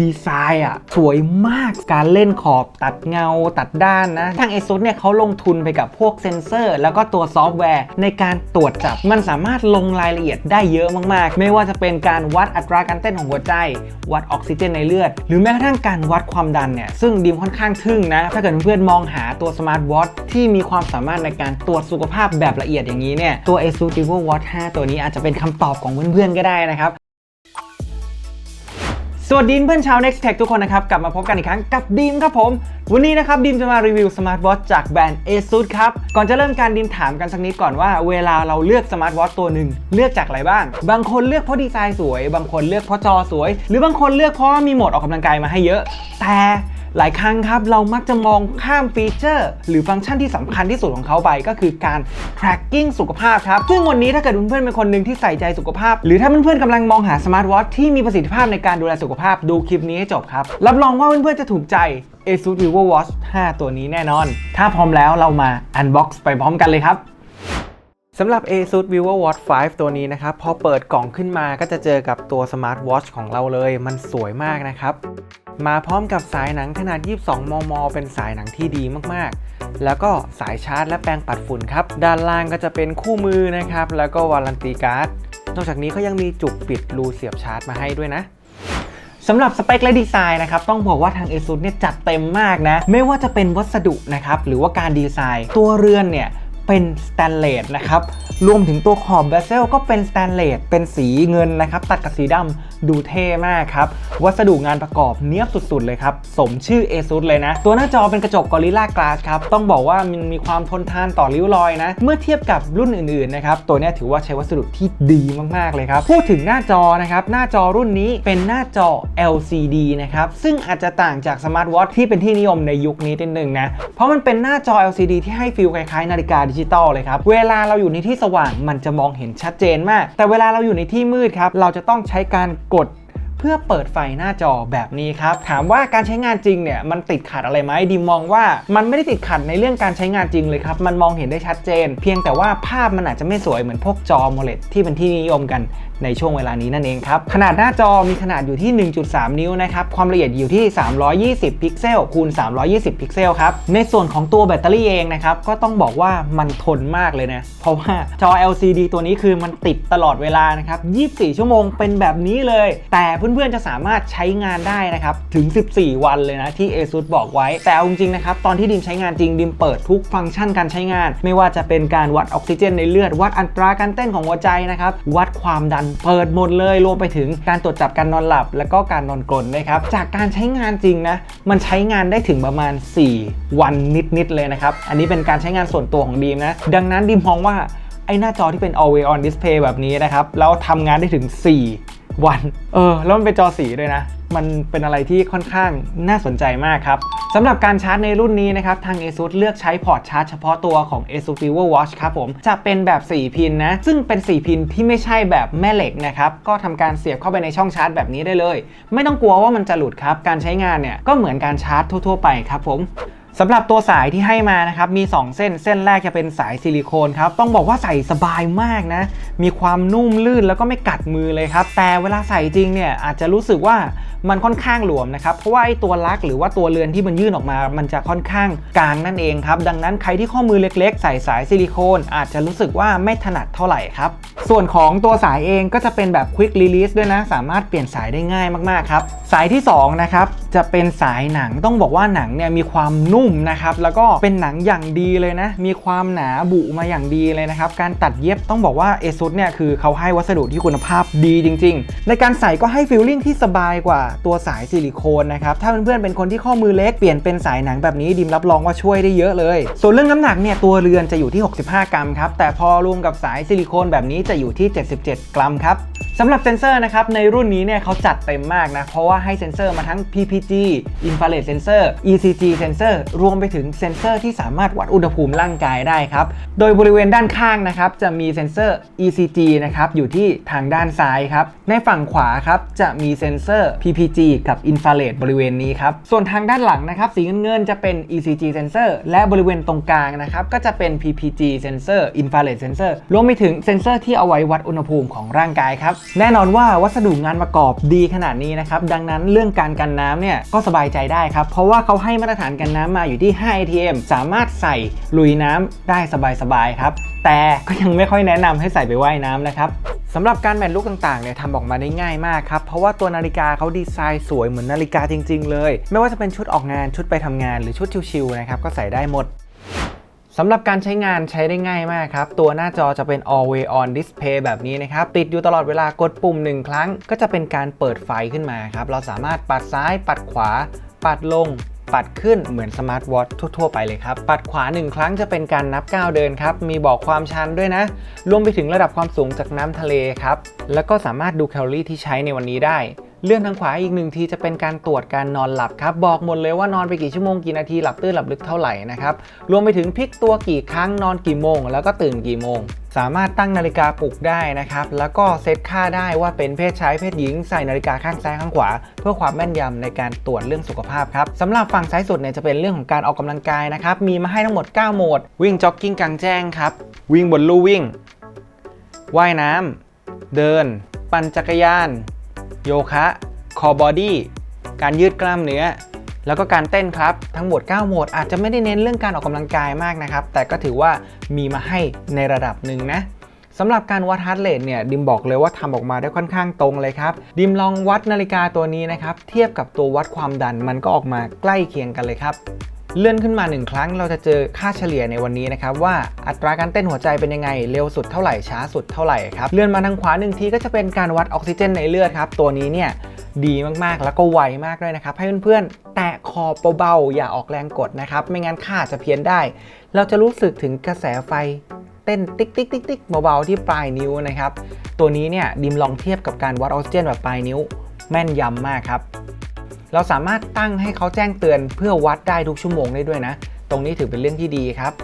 ดีไซน์อะสวยมากการเล่นขอบตัดเงาตัดด้านนะ ทาง ASUS เนี่ยเขาลงทุนไปกับพวกเซนเซอร์ แล้วก็ตัวซอฟต์แวร์ในการตรวจจับ มันสามารถลงรายละเอียดได้เยอะมากๆ ไม่ว่าจะเป็นการวัดอัตราการเต้นของหัวใจ วัดออกซิเจนในเลือด หรือแม้กระทั่งการวัดความดันเนี่ยซึ่งดิมค่อนข้างทึ่งนะ ถ้าเกิดเพื่อนมองหาตัวสมาร์ทวอทที่มีความสามารถในการตรวจสุขภาพแบบละเอียดอย่างนี้เนี่ยตัว ASUS VivoWatch 5 ตัวนี้อาจจะเป็นคำตอบของเพื่อนๆก็ได้นะครับ สวัสดีเพื่อนชาว Next Tech ทุกคนนะครับ กลับมาพบกันอีกครั้งกับดีมครับผม วันนี้นะครับดีมจะมารีวิวสมาร์ทวอทจากแบรนด์ ASUS ครับ ก่อนจะเริ่มการดีมถามกันสักนิดก่อนว่าเวลาเราเลือกสมาร์ทวอทตัวหนึ่งเลือกจากอะไรบ้าง บางคนเลือกเพราะดีไซน์สวย บางคนเลือกเพราะจอสวย หรือบางคนเลือกเพราะว่ามีโหมดออกกำลังกายมาให้เยอะ แต่ หลายครั้งครับเรามักจะมองข้ามฟีเจอร์ หรือฟังก์ชันที่สำคัญที่สุดของเขาไป ก็คือการ tracking สุขภาพครับ ซึ่งวันนี้ถ้าเกิดเพื่อนๆเป็นคนหนึ่งที่ใส่ใจสุขภาพ หรือถ้าเพื่อนๆกำลังมองหาสมาร์ทวอทที่มีประสิทธิภาพในการดูแลสุขภาพดูคลิปนี้ให้จบครับ รับรองว่าเพื่อนๆจะถูกใจ ASUS VivoWatch 5 ตัวนี้แน่นอน ถ้าพร้อมแล้วเรามา unbox ไปพร้อมกันเลยครับสำหรับ ASUS VivoWatch 5 ตัวนี้นะครับ พอเปิดกล่องขึ้นมาก็จะเจอกับตัว Smart Watch ของเราเลย มันสวยมากนะครับ มาพร้อมกับสายหนังขนาด 22 มม เป็นสายหนังที่ดีมากๆ แล้วก็สายชาร์จและแปรงปัดฝุ่นครับ ด้านล่างก็จะเป็นคู่มือนะครับ แล้วก็วารันตีการ์ด นอกจากนี้เขายังมีจุกปิดรูเสียบชาร์จมาให้ด้วยนะสำหรับสเปคและดีไซน์นะครับต้องบอกว่าทาง ASUS เนี่ยจัดเต็มมากนะ ไม่ว่าจะเป็นวัสดุนะครับหรือว่าการดีไซน์ ตัวเรือนเนี่ย เป็นสแตนเลสนะครับ รวมถึงตัวขอบเบเซลก็เป็นสแตนเลสเป็นสีเงินนะครับ ตัดกับสีดำดูเท่มากครับ วัสดุงานประกอบเนียบสุดๆเลยครับ สมชื่อ ASUS เลยนะ ตัวหน้าจอเป็นกระจก Gorilla Glass ครับ ต้องบอกว่ามันมีความทนทานต่อริ้วรอยนะ เมื่อเทียบกับรุ่นอื่นๆนะครับ ตัวนี้ถือว่าใช้วัสดุที่ดีมากๆเลยครับ พูดถึงหน้าจอนะครับ หน้าจอรุ่นนี้เป็นหน้าจอ LCD นะครับ ซึ่งอาจจะต่างจากสมาร์ทวอทที่เป็นที่นิยมในยุคนี้นิดนึงนะ เพราะมันเป็นหน้าจอ LCD ที่ให้ฟีลคล้ายๆนาฬิกาดิจิตอลเลยครับ เวลาเราอยู่ในที่สว่างมันจะมองเห็นชัดเจนมาก แต่เวลาเราอยู่ในที่มืดครับ เราจะต้องใช้การกด เพื่อเปิดไฟหน้าจอแบบนี้ครับ ถามว่าการใช้งานจริงเนี่ยมันติดขัดอะไรไหมดิมมองว่ามันไม่ได้ติดขัดในเรื่องการใช้งานจริงเลยครับ มันมองเห็นได้ชัดเจน เพียงแต่ว่าภาพมันอาจจะไม่สวยเหมือนพวกจอ AMOLED ที่เป็นที่นิยมกันในช่วงเวลานี้นั่นเองครับ ขนาดหน้าจอมีขนาดอยู่ที่ 1.3 นิ้วนะครับ ความละเอียดอยู่ที่ 320 พิกเซลคูณ 320 พิกเซลครับ ในส่วนของตัวแบตเตอรี่เองนะครับ ก็ต้องบอกว่ามันทนมากเลยนะ เพราะว่าจอ LCD ตัวนี้คือมันติดตลอดเวลานะครับ 24 ชั่วโมงเป็นแบบนี้เลย แต่เพื่อนๆจะสามารถใช้งานได้นะครับถึง 14 วันเลยนะที่ ASUS บอกไว้ แต่เอาจริงๆนะครับ ตอนที่ดิมใช้งานจริงดิมเปิดทุกฟังก์ชันการใช้งาน ไม่ว่าจะเป็นการวัดออกซิเจนในเลือด วัดอัตราการเต้นของหัวใจนะครับ วัดความดันเปิดหมดเลยรวมไปถึงการตรวจจับการนอนหลับ แล้วก็การนอนกรนนะครับจากการใช้งานจริงนะมันใช้งานได้ถึงประมาณ 4 วันนิดๆเลยนะครับอันนี้เป็นการใช้งานส่วนตัวของดีมนะดังนั้นดิมมองว่าไอ้หน้าจอที่เป็น always on display แบบนี้นะครับ แล้วทำงานได้ถึง 4 วันเออแล้วมันเป็นจอสีด้วยนะ มันเป็นอะไรที่ค่อนข้างน่าสนใจมากครับสำหรับการชาร์จในรุ่นนี้นะครับ ทาง ASUS เลือกใช้พอร์ตชาร์จเฉพาะตัวของ ASUS VivoWatch ครับผม จะเป็นแบบ 4 พินนะ ซึ่งเป็น 4 พินที่ไม่ใช่แบบแม่เหล็กนะครับ ก็ทำการเสียบเข้าไปในช่องชาร์จแบบนี้ได้เลย ไม่ต้องกลัวว่ามันจะหลุดครับ การใช้งานเนี่ยก็เหมือนการชาร์จทั่ว ๆ ไปครับผม สำหรับตัวสายที่ให้มานะครับมี 2 เส้นเส้นแรกจะเป็นสายซิลิโคนครับต้องบอกว่าใส่สบายมากนะ มีความนุ่มลื่นแล้วก็ไม่กัดมือเลยครับ แต่เวลาใส่จริงเนี่ยอาจจะรู้สึกว่ามันค่อนข้างหลวมนะครับ เพราะว่าไอ้ตัวลักหรือว่าตัวเรือนที่มันยื่นออกมา มันจะค่อนข้างกลางนั่นเองครับ ดังนั้นใครที่ข้อมือเล็กๆ ใส่สายซิลิโคน อาจจะรู้สึกว่าไม่ถนัดเท่าไหร่ครับ ส่วนของตัวสายเองก็จะเป็นแบบ Quick Release ด้วยนะ สามารถเปลี่ยนสายได้ง่ายมากๆครับ สายที่2นะครับจะเป็นสายหนังต้องบอกว่าหนังเนี่ยมีความนุ่มนะครับแล้วก็เป็นหนังอย่างดีเลยนะ มีความหนาบุมาอย่างดีเลยนะครับ การตัดเย็บต้องบอกว่า ASUS เนี่ยคือเขาให้วัสดุที่คุณภาพดีจริง ๆ ในการใส่ก็ให้ฟีลลิ่งที่สบายกว่าตัวสายซิลิโคนนะครับถ้าเพื่อนๆเป็นคนที่ข้อมือเล็กเปลี่ยนเป็นสายหนังแบบนี้ดิมรับรองว่าช่วยได้เยอะเลย ส่วนเรื่องน้ำหนักเนี่ยตัวเรือนจะอยู่ที่ 65 กรัมครับแต่พอรวมกับสายซิลิโคนแบบนี้จะอยู่ที่ 77 กรัมครับสำหรับเซนเซอร์นะครับในรุ่นนี้เนี่ยเขาจัดเต็มมากนะเพราะว่าให้เซนเซอร์มาทั้ง PPG Infrared Sensor ECG Sensor รวมไปถึงเซ็นเซอร์ที่สามารถวัดอุณหภูมิร่างกายได้ครับ โดยบริเวณด้านข้างนะครับ จะมีเซ็นเซอร์ ECG นะครับอยู่ที่ทางด้านซ้ายครับ ในฝั่งขวาครับจะมีเซ็นเซอร์ PPG กับอินฟราเรดบริเวณนี้ครับ ส่วนทางด้านหลังนะครับสีเงินๆจะเป็น ECG เซนเซอร์และบริเวณตรงกลางนะครับก็จะเป็น PPG เซนเซอร์อินฟราเรดเซนเซอร์รวมไปถึงเซนเซอร์ที่เอาไว้วัดอุณหภูมิของร่างกายครับแน่นอนว่าวัสดุงานประกอบดีขนาดนี้นะครับดังนั้นเรื่องการกันน้ำเนี่ยก็สบายใจได้ครับเพราะว่าเขาให้มาตรฐานกันน้ำมาอยู่ที่ 5 ATM สามารถใส่ลุยน้ำได้สบายๆครับ แต่ก็ยังไม่ค่อยแนะนำให้ใส่ไปว่ายน้ำนะครับสำหรับการแบ่งลูกต่างๆเนี่ยทำออกมาได้ง่ายมากครับ เพราะว่าตัวนาฬิกาเขาดีไซน์สวยเหมือนนาฬิกาจริง ๆ เลย ไม่ว่าจะเป็นชุดออกงานชุดไปทำงานหรือชุดชิวๆนะครับก็ใส่ได้หมดสำหรับการใช้งานใช้ได้ง่ายมากครับ ตัวหน้าจอจะเป็น always on display แบบนี้นะครับ ติดอยู่ตลอดเวลากดปุ่มหนึ่งครั้ง ก็จะเป็นการเปิดไฟขึ้นมาครับ เราสามารถปัดซ้ายปัดขวา ปัดลง ปัดขึ้นเหมือนสมาร์ทวอททั่ว ๆ ไปเลยครับ ปัดขวา 1 ครั้งจะเป็นการนับก้าวเดินครับ มีบอกความชันด้วยนะ รวมไปถึงระดับความสูงจากน้ำทะเลครับ แล้วก็สามารถดูแคลอรี่ที่ใช้ในวันนี้ได้ เลื่อนทางขวาอีกหนึ่งทีจะเป็นการตรวจการนอนหลับครับ บอกหมดเลยว่านอนไปกี่ชั่วโมงกี่นาทีหลับตื้นหลับลึกเท่าไหร่นะครับ รวมไปถึงพลิกตัวกี่ครั้งนอนกี่โมง แล้วก็ตื่นกี่โมงสามารถตั้งนาฬิกาปลุกได้นะครับ แล้วก็เซตค่าได้ว่าเป็นเพศชายเพศหญิงใส่นาฬิกาข้างซ้ายข้างขวา เพื่อความแม่นยำในการตรวจเรื่องสุขภาพครับสำหรับฝั่งซ้ายสุดเนี่ยจะเป็นเรื่องของการออกกำลังกายนะครับ มีมาให้ทั้งหมด 9 โหมด วิ่งจ็อกกิ้งกลางแจ้งครับ วิ่งบนลู่วิ่ง ว่ายน้ำเดิน ปั่นจักรยาน โยคะคอบอดี้การยืดกล้ามเนื้อ แล้วก็การเต้นครับ ทั้งหมด 9 โหมด อาจจะไม่ได้เน้นเรื่องการออกกำลังกายมากนะครับ แต่ก็ถือว่ามีมาให้ในระดับหนึ่งนะสำหรับการวัดฮาร์ดเรทเนี่ยดิมบอกเลยว่าทำออกมาได้ค่อนข้างตรงเลยครับ ดิมลองวัดนาฬิกาตัวนี้นะครับ เทียบกับตัววัดความดันมันก็ออกมาใกล้เคียงกันเลยครับ เลื่อนขึ้นมา 1 ครั้งเราจะเจอค่าเฉลี่ยในวันนี้นะครับว่าอัตราการเต้นหัวใจเป็นยังไงเร็วสุดเท่าไหร่ช้าสุดเท่าไหร่ครับเลื่อนมาทางขวาหนึ่งทีก็จะเป็นการวัดออกซิเจนในเลือดครับตัวนี้เนี่ยดีมากๆ แล้วก็ไวมากด้วยนะครับ ให้เพื่อนๆ แตะขอเบาๆ อย่าออกแรงกดนะครับ ไม่งั้นค่าจะเพี้ยนได้ เราจะรู้สึกถึงกระแสไฟเต้นติ๊กติ๊กติ๊กติ๊กเบาๆ ที่ปลายนิ้วนะครับ ตัวนี้เนี่ยดิมลองเทียบกับการวัดออกซิเจนแบบปลายนิ้ว แม่นยำมากครับ เราสามารถตั้งให้เขาแจ้งเตือนเพื่อวัดได้ทุกชั่วโมงได้ด้วยนะ ตรงนี้ถือเป็นเรื่องที่ดีครับ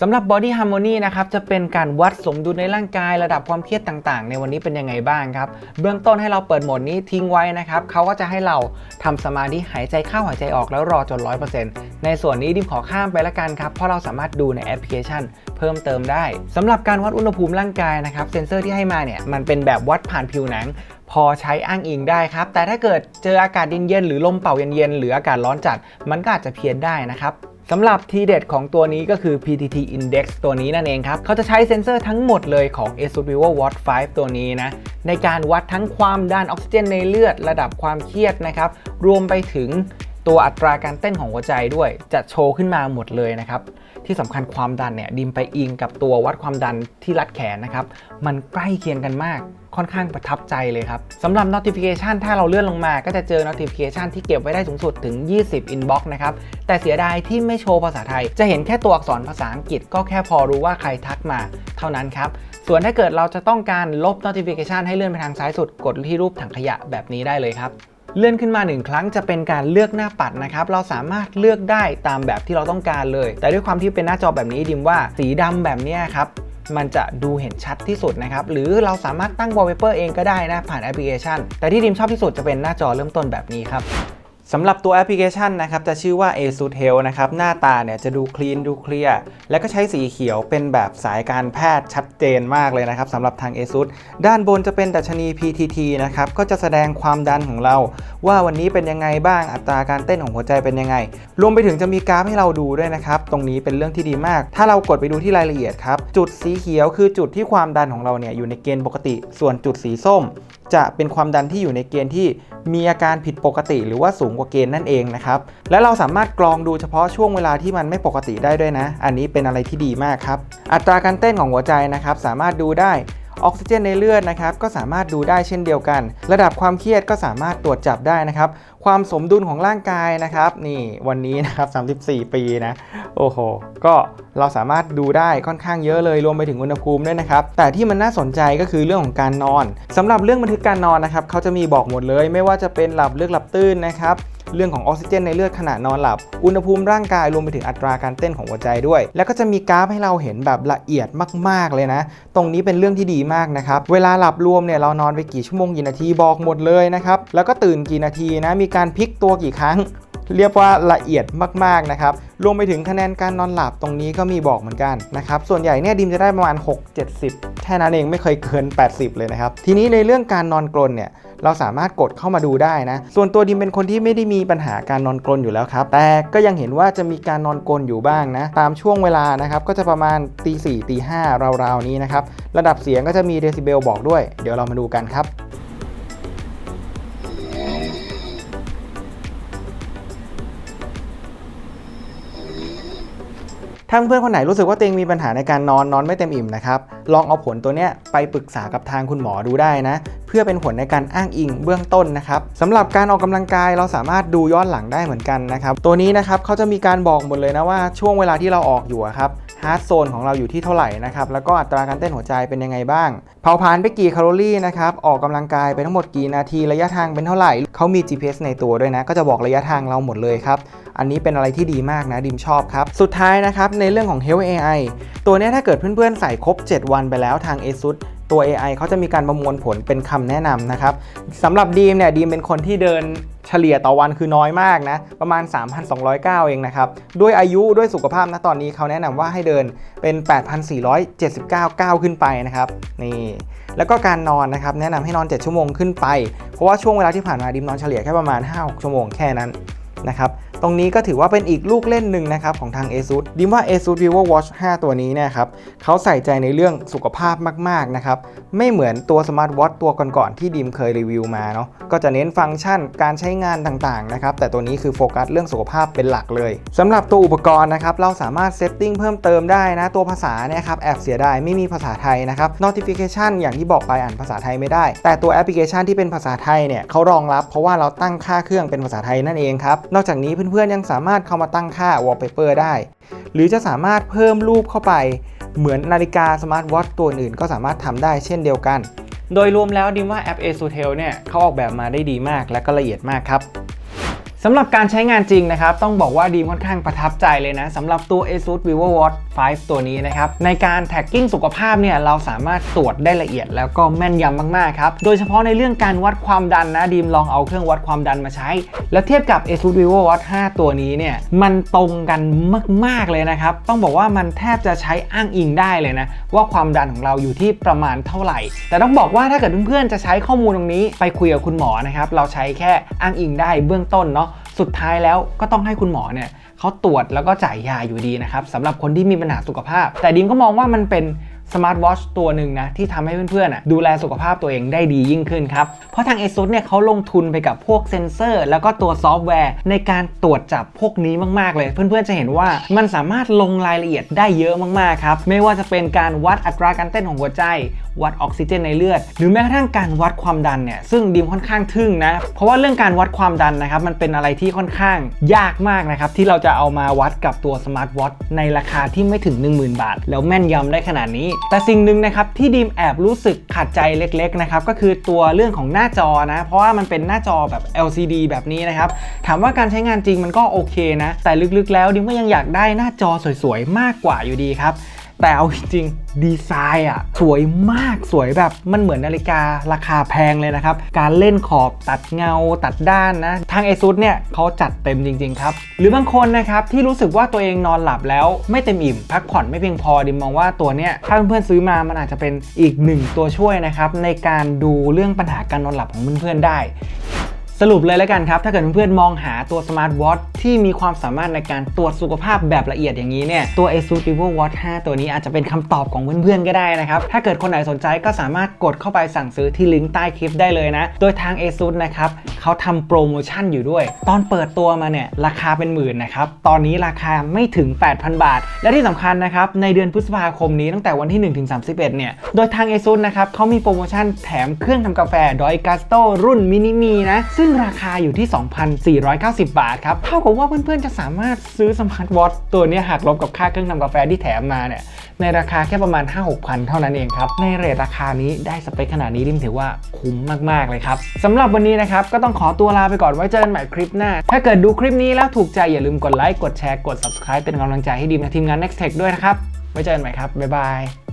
สำหรับ Body Harmony นะครับจะเป็นการวัดสมดุลในร่างกายระดับความเครียดต่างๆ ในวันนี้เป็นยังไงบ้างครับ เบื้องต้นให้เราเปิดโหมดนี้ทิ้งไว้นะครับเขาก็จะให้เราทำสมาธิหายใจเข้าหายใจออกแล้วรอจน 100%ในส่วนนี้ดิมขอข้ามไปละกันครับ เพราะเราสามารถดูในแอปพลิเคชัน เพิ่มเติมได้สำหรับการวัดอุณหภูมิร่างกายนะครับเซนเซอร์ที่ให้มาเนี่ยมันเป็นแบบวัดผ่านผิวหนัง พอใช้อ้างอิงได้ครับ แต่ถ้าเกิดเจออากาศเย็นๆหรือลมเป่าเย็นๆหรืออากาศร้อนจัด มันก็อาจจะเพี้ยนได้นะครับสำหรับทีเด็ดของตัวนี้ก็คือ PTT Index ตัวนี้นั่นเองครับ เขาจะใช้เซ็นเซอร์ทั้งหมดเลยของ ASUS Vivo Watch 5ตัวนี้นะ ในการวัดทั้งความดันออกซิเจนในเลือดระดับความเครียดนะครับ รวมไปถึงตัวอัตราการเต้นของหัวใจด้วย จะโชว์ขึ้นมาหมดเลยนะครับ ที่สำคัญความดันเนี่ยดิมไปอิงกับตัววัดความดันที่รัดแขนนะครับ มันใกล้เคียงกันมากค่อนข้างประทับใจเลยครับสำหรับ notification ถ้าเราเลื่อนลงมาก็จะเจอ notification ที่เก็บไว้ได้สูงสุดถึง 20 inbox นะครับ แต่เสียดายที่ไม่โชว์ภาษาไทย จะเห็นแค่ตัวอักษรภาษาอังกฤษก็แค่พอรู้ว่าใครทักมาเท่านั้นครับ ส่วนถ้าเกิดเราจะต้องการลบ notification ให้เลื่อนไปทางซ้ายสุด กดที่รูปถังขยะแบบนี้ได้เลยครับ เลื่อนขึ้นมา 1 ครั้งจะเป็นการเลือกหน้าปัดนะครับ เราสามารถเลือกได้ตามแบบที่เราต้องการเลย แต่ด้วยความที่เป็นหน้าจอแบบนี้ดิมว่าสีดำแบบนี้ครับมันจะดูเห็นชัดที่สุดนะครับ หรือเราสามารถตั้ง wallpaper เองก็ได้นะผ่านแอปพลิเคชัน แต่ที่ดิมชอบที่สุดจะเป็นหน้าจอเริ่มต้นแบบนี้ครับ สำหรับตัวแอปพลิเคชันนะครับจะชื่อว่า ASUS Health นะครับหน้าตาเนี่ยจะดูคลีนดูเคลียร์และก็ใช้สีเขียวเป็นแบบสายการแพทย์ชัดเจนมากเลยนะครับสำหรับทาง ASUS ด้านบนจะเป็นดัชนี PTT นะครับก็จะแสดงความดันของเรา ว่าวันนี้เป็นยังไงบ้างอัตราการเต้นของหัวใจเป็นยังไง รวมไปถึงจะมีกราฟให้เราดูด้วยนะครับตรงนี้เป็นเรื่องที่ดีมาก ถ้าเรากดไปดูที่รายละเอียดครับจุดสีเขียวคือจุดที่ความดันของเราเนี่ยอยู่ในเกณฑ์ปกติ ส่วนจุดสีส้มจะเป็นความดันที่อยู่ในเกณฑ์ที่มีอาการผิดปกติ หรือว่าสูงกว่าเกณฑ์นั่นเองนะครับ และเราสามารถกรองดูเฉพาะช่วงเวลาที่มันไม่ปกติได้ด้วยนะ อันนี้เป็นอะไรที่ดีมากครับ อัตราการเต้นของหัวใจนะครับสามารถดูได้ออกซิเจนในเลือดนะครับก็สามารถดูได้เช่นเดียวกัน ระดับความเครียดก็สามารถตรวจจับได้นะครับ ความสมดุลของร่างกายนะครับ นี่วันนี้นะครับ 34 ปีนะ โอ้โห ก็เราสามารถดูได้ค่อนข้างเยอะเลยรวมไปถึงอุณหภูมิด้วยนะครับ แต่ที่มันน่าสนใจก็คือเรื่องของการนอนสำหรับเรื่องบันทึกการนอนนะครับเขาจะมีบอกหมดเลย ไม่ว่าจะเป็นหลับลึกหลับตื่นนะครับ เรื่องของออกซิเจนในเลือดขณะนอนหลับ อุณหภูมิร่างกายรวมไปถึงอัตราการเต้นของหัวใจด้วย แล้วก็จะมีกราฟให้เราเห็นแบบละเอียดมาก ๆ เลยนะ ตรงนี้เป็นเรื่องที่ดีมากนะครับ เวลาหลับรวมเนี่ยเรานอนไปกี่ชั่วโมงกี่นาทีบอกหมดเลยนะครับ แล้วก็ตื่นกี่นาทีนะ มีการพลิกตัวกี่ครั้ง เรียกว่าละเอียดมากๆนะครับรวมไปถึงคะแนนการนอนหลับตรงนี้ก็มีบอกเหมือนกันนะครับส่วนใหญ่เนี่ยดิมจะได้ประมาณ 6-70 แค่นั้นเองไม่เคยเกิน 80 เลยนะครับทีนี้ในเรื่องการนอนกรนเนี่ยเราสามารถกดเข้ามาดูได้นะ ส่วนตัวดิมเป็นคนที่ไม่ได้มีปัญหาการนอนกรนอยู่แล้วครับ แต่ก็ยังเห็นว่าจะมีการนอนกรนอยู่บ้างนะ ตามช่วงเวลานะครับ ก็จะประมาณตีสี่ตีห้าราวๆนี้นะครับ ระดับเสียงก็จะมีเดซิเบลบอกด้วย เดี๋ยวเรามาดูกันครับ ถ้าเพื่อนคนไหนรู้สึกว่าตัวเองมีปัญหาในการนอนนอนไม่เต็มอิ่มนะครับ ลองเอาผลตัวเนี้ยไปปรึกษากับทางคุณหมอดูได้นะ เพื่อเป็นผลในการอ้างอิงเบื้องต้นนะครับสำหรับการออกกำลังกายเราสามารถดูย้อนหลังได้เหมือนกันนะครับ ตัวนี้นะครับเขาจะมีการบอกหมดเลยนะว่าช่วงเวลาที่เราออกอยู่ครับฮาร์ดโซนของเราอยู่ที่เท่าไหร่นะครับ แล้วก็อัตราการเต้นหัวใจเป็นยังไงบ้าง เผาผลาญไปกี่แคลอรี่นะครับ ออกกำลังกายไปทั้งหมดกี่นาที ระยะทางเป็นเท่าไหร่ เขามี GPS ในตัวด้วยนะ ก็จะบอกระยะทางเราหมดเลยครับ อันนี้เป็นอะไรที่ดีมากนะดิมชอบครับ สุดท้ายนะครับในเรื่องของ Health AI ตัวนี้ถ้าเกิดเพื่อนๆใส่ครบ 7 วันไปแล้วทาง ASUS ตัว AI เขาจะมีการประมวลผลเป็นคำแนะนำนะครับสำหรับดีมเนี่ยดีมเป็นคนที่เดินเฉลี่ยต่อวันคือน้อยมากนะ ประมาณ 3,209 เองนะครับ ด้วยอายุด้วยสุขภาพนะตอนนี้เขาแนะนำว่าให้เดินเป็น 8,479ก้าวขึ้นไปนะครับนี่แล้วก็การนอนนะครับแนะนำให้นอน 7 ชั่วโมงขึ้นไป เพราะว่าช่วงเวลาที่ผ่านมาดิมนอนเฉลี่ยแค่ประมาณ 5-6 ชั่วโมงแค่นั้นนะครับ ตรงนี้ก็ถือว่าเป็นอีกลูกเล่นหนึ่งนะครับของทาง ASUS ดิมว่า ASUS VivoWatch 5 ตัวนี้เนี่ยครับเขาใส่ใจในเรื่องสุขภาพมากๆนะครับไม่เหมือนตัว Smart Watch ตัวก่อนๆที่ดิมเคยรีวิวมาเนาะก็จะเน้นฟังก์ชันการใช้งานต่างๆนะครับแต่ตัวนี้คือโฟกัสเรื่องสุขภาพเป็นหลักเลยสำหรับตัวอุปกรณ์นะครับเราสามารถเซตติ้งเพิ่มเติมได้นะตัวภาษาเนี่ยครับแอบเสียดายไม่มีภาษาไทยนะครับ notification อย่างที่บอกไปอ่านภาษาไทยไม่ได้ แต่ตัวแอปพลิเคชันที่เป็นภาษาไทยเนี่ยเขารองรับเพราะว่าเราตั้งค่าเครื่องเป็นภาษาไทยนั่นเองครับนอกจากนี้เพื่อนๆยังสามารถเข้ามาตั้งค่า wallpaper ได้ หรือจะสามารถเพิ่มรูปเข้าไป เหมือนนาฬิกาสมาร์ทวอทตัวอื่นก็สามารถทำได้เช่นเดียวกัน โดยรวมแล้วดิมว่าแอป a s u t e l เนี่ยเขาออกแบบมาได้ดีมากและก็ละเอียดมากครับ สำหรับการใช้งานจริงนะครับ ต้องบอกว่าดีมค่อนข้างประทับใจเลยนะสำหรับตัว ASUS VivoWatch 5 ตัวนี้นะครับ ในการแท็กกิ้งสุขภาพเนี่ยเราสามารถตรวจได้ละเอียดแล้วก็แม่นยำมาก ๆ ครับ โดยเฉพาะในเรื่องการวัดความดันนะดีมลองเอาเครื่องวัดความดันมาใช้ แล้วเทียบกับ ASUS VivoWatch 5 ตัวนี้เนี่ยมันตรงกันมาก ๆ เลยนะครับ ต้องบอกว่ามันแทบจะใช้อ้างอิงได้เลยนะว่าความดันของเราอยู่ที่ประมาณเท่าไหร่ แต่ต้องบอกว่าถ้าเกิดเพื่อนๆจะใช้ข้อมูลตรงนี้ ไปคุยกับคุณหมอนะครับเราใช้แค่อ้างอิงได้เบื้องต้นเนาะ สุดท้ายแล้วก็ต้องให้คุณหมอเนี่ยเขาตรวจแล้วก็จ่ายยาอยู่ดีนะครับสำหรับคนที่มีปัญหาสุขภาพ แต่ดิมก็มองว่ามันเป็น สมาร์ทวอชตัวหนึ่งนะที่ทำให้เพื่อนๆดูแลสุขภาพตัวเองได้ดียิ่งขึ้นครับ เพราะทาง ASUS เนี่ยเขาลงทุนไปกับพวกเซ็นเซอร์ แล้วก็ตัวซอฟต์แวร์ ในการตรวจจับพวกนี้มากๆเลย เพื่อนๆจะเห็นว่ามันสามารถลงรายละเอียดได้เยอะมากๆครับ ไม่ว่าจะเป็นการวัดอัตราการเต้นของหัวใจ วัดออกซิเจนในเลือด หรือแม้กระทั่งการวัดความดันเนี่ยซึ่งดิมค่อนข้างทึ่งนะเพราะว่าเรื่องการวัดความดันนะครับมันเป็นอะไรที่ค่อนข้างยากมากนะครับที่เราจะเอามาวัดกับตัวสมาร์ทวอทในราคาที่ไม่ถึง 10,000 บาท แล้วแม่นยำได้ขนาดนี้แต่สิ่งหนึ่งนะครับที่ดีมแอบรู้สึกขัดใจเล็กๆนะครับก็คือตัวเรื่องของหน้าจอนะ เพราะว่ามันเป็นหน้าจอแบบ LCD แบบนี้นะครับ ถามว่าการใช้งานจริงมันก็โอเคนะ แต่ลึกๆแล้วดิมก็ยังอยากได้หน้าจอสวยๆ มากกว่าอยู่ดีครับ แต่เอาจริงๆดีไซน์อะสวยมากสวยแบบมันเหมือนนาฬิการาคาแพงเลยนะครับ การเล่นขอบตัดเงาตัดด้านนะ ทาง ASUS เนี่ยเขาจัดเต็มจริง ๆ ครับ หรือบางคนนะครับ ที่รู้สึกว่าตัวเองนอนหลับแล้วไม่เต็มอิ่ม พักผ่อนไม่เพียงพอดิมมองว่าตัวเนี้ยถ้าเพื่อนๆซื้อมามันอาจจะเป็นอีกหนึ่งตัวช่วยนะครับในการดูเรื่องปัญหาการนอนหลับของเพื่อนๆได้ สรุปเลยแล้วกันครับ ถ้าเกิดเพื่อนๆมองหาตัวสมาร์ทวอทที่มีความสามารถในการตรวจสุขภาพแบบละเอียดอย่างนี้เนี่ย ตัว ASUS VivoWatch 5 ตัวนี้อาจจะเป็นคำตอบของเพื่อนๆก็ได้นะครับ ถ้าเกิดคนไหนสนใจก็สามารถกดเข้าไปสั่งซื้อที่ลิงก์ใต้คลิปได้เลยนะ โดยทาง ASUS นะครับเขาทำโปรโมชั่นอยู่ด้วย ตอนเปิดตัวมาเนี่ยราคาเป็นหมื่นนะครับ ตอนนี้ราคาไม่ถึง 8,000 บาท และที่สำคัญนะครับในเดือนพฤษภาคมนี้ตั้งแต่วันที่1ถึง31เนี่ย โดยทาง ASUS นะครับเขามีโปรโมชั่นแถมเครื่องทำกาแฟดอยกาสโตรุ่นมินิมีนะซึ่งซึ่งราคาอยู่ที่ 2,490 บาทครับ เท่ากับว่าเพื่อนๆจะสามารถซื้อสมาร์ทวอทตัวนี้หักลบกับค่าเครื่องทำกาแฟที่แถมมาเนี่ยในราคาแค่ประมาณ 5-6พันเท่านั้นเองครับ ในเรทราคานี้ได้สเปคขนาดนี้ดิมถือว่าคุ้มมากๆเลยครับสำหรับวันนี้นะครับก็ต้องขอตัวลาไปก่อนไว้เจอกันใหม่คลิปหน้า ถ้าเกิดดูคลิปนี้แล้วถูกใจอย่าลืมกดไลค์กดแชร์กด subscribe เป็นกำลังใจให้ดิมและทีมงาน Next Tech ด้วยนะครับไว้เจอกันใหม่ครับบ๊ายบาย